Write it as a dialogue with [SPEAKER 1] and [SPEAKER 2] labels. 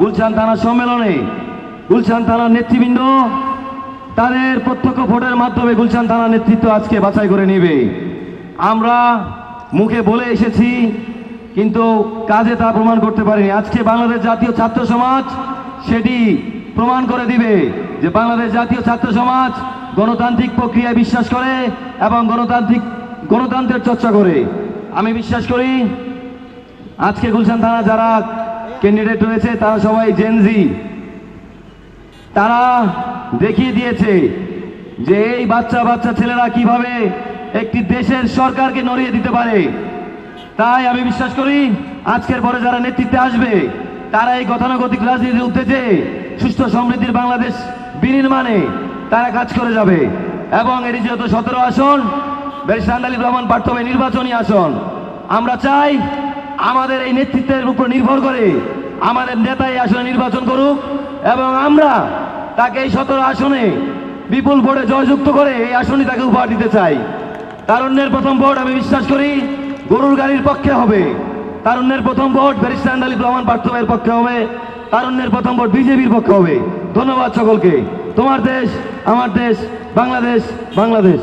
[SPEAKER 1] গুলশান থানা সম্মেলনে, গুলশান থানার নেতৃবৃন্দ, তাদের প্রত্যক্ষ ভোটের মাধ্যমে গুলশান থানার নেতৃত্ব আজকে বাছাই করে নেবে। আমরা মুখে বলে এসেছি, কিন্তু কাজে তা প্রমাণ করতে পারিনি। আজকে বাংলাদেশ জাতীয় ছাত্র সমাজ সেটি প্রমাণ করে দিবে যে বাংলাদেশ জাতীয় ছাত্র সমাজ গণতান্ত্রিক প্রক্রিয়ায় বিশ্বাস করে এবং গণতান্ত্রিক, গণতন্ত্রের চর্চা করে। আমি বিশ্বাস করি, আজকে গুলশান থানা যারা ক্যান্ডিডেট রয়েছে তারা সবাই জেনজি তারা দেখিয়ে দিয়েছে যে এই বাচ্চা বাচ্চা ছেলেরা কীভাবে একটি দেশের সরকারকে নড়িয়ে দিতে পারে। তাই আমি বিশ্বাস করি, আজকের পরে যারা নেতৃত্বে আসবে, তারা এই গতানুগতিক রাজনীতির উদ্দেশ্যে সুস্থ সমৃদ্ধির বাংলাদেশ বিনির্মাণে তারা কাজ করে যাবে। এবং এটি যেহেতু সতেরো আসন ব্যারিস্টার আলী রহমান পার্থ নির্বাচনী আসন, আমরা চাই আমাদের এই নেতৃত্বের উপর নির্ভর করে আমাদের নেতা এই আসনে নির্বাচন করুক এবং আমরা তাকে এই সতেরো আসনে বিপুল ভোটে জয়যুক্ত করে এই আসনই তাকে উপহার দিতে চাই। তারুণ্যের প্রথম ভোট আমি বিশ্বাস করি গরুর গাড়ির পক্ষে হবে। তারুণ্যের প্রথম ভোট ব্যারিস্টার আলী রহমান পার্থবের পক্ষে হবে। তারুণ্যের প্রথম ভোট বিজেপির পক্ষে হবে। ধন্যবাদ সকলকে। তোমার দেশ, আমার দেশ, বাংলাদেশ বাংলাদেশ।